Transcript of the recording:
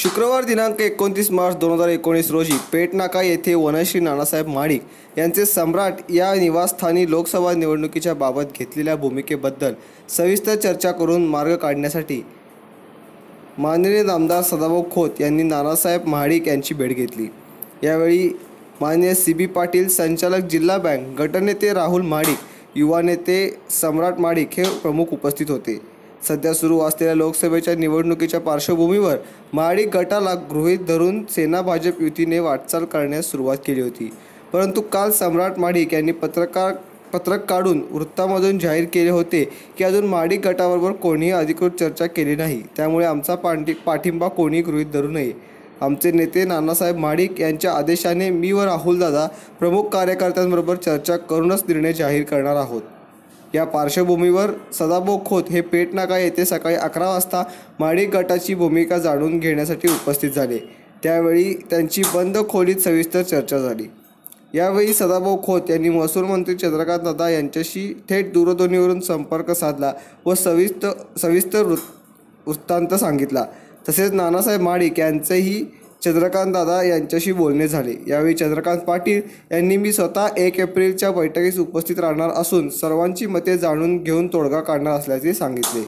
शुक्रवार दिनांक एकोणतीस मार्च दोन हजार एकोणीस रोजी पेटनाका येथे वनश्री नानासाहेब माणिक यांचे सम्राट या निवासस्थानी लोकसभा निवडणुकीच्या बाबत घेतलेल्या भूमिकेबद्दल सविस्तर चर्चा करून मार्ग काढण्यासाठी माननीय आमदार सदाभाऊ खोत यांनी नानासाहेब महाडिक यांची भेट घेतली. यावेळी माननीय सी बी पाटील संचालक जिल्हा बँक गटनेते राहुल महाडिक युवा नेते सम्राट माडिक हे प्रमुख उपस्थित होते. सध्या सुरू असलेल्या लोकसभेच्या निवडणुकीच्या पार्श्वभूमीवर महाडिक गटाला गृहीत धरून सेना भाजप युतीने वाटचाल करण्यास सुरुवात केली होती. परंतु काल सम्राट माडिक यांनी पत्रकार पत्रक काढून वृत्तामधून जाहीर केले होते की अजून माडिक गटाबरोबर कोणीही अधिकृत चर्चा केली नाही. त्यामुळे आमचा पांडि पाठिंबा कोणी गृहीत धरू नये. आमचे नेते नानासाहेब माडिक यांच्या आदेशाने मी व राहुलदादा प्रमुख कार्यकर्त्यांबरोबर चर्चा करूनच निर्णय जाहीर करणार आहोत. या पार्श्वभूमीवर सदाभाऊ खोत हे पेटनाका येथे सकाळी अकरा वाजता महाडिक गटाची भूमिका जाणून घेण्यासाठी उपस्थित झाले. त्यावेळी त्यांची बंद खोलीत सविस्तर चर्चा झाली. यावेळी सदाभाऊ खोत यांनी महसूल मंत्री चंद्रकांत दादा यांच्याशी थेट दूरध्वनीवरून संपर्क साधला व सविस्तर सविस्तर वृत्तांत सांगितला. तसेच नानासाहेब महाडिक यांचेही चंद्रकांत दादा यांच्याशी बोलणे झाले. यावेळी चंद्रकांत पाटील यांनी मी स्वतः एक एप्रिलच्या बैठकीस उपस्थित राहणार असून सर्वांची मते जाणून घेऊन तोडगा काढणार असल्याचे सांगितले.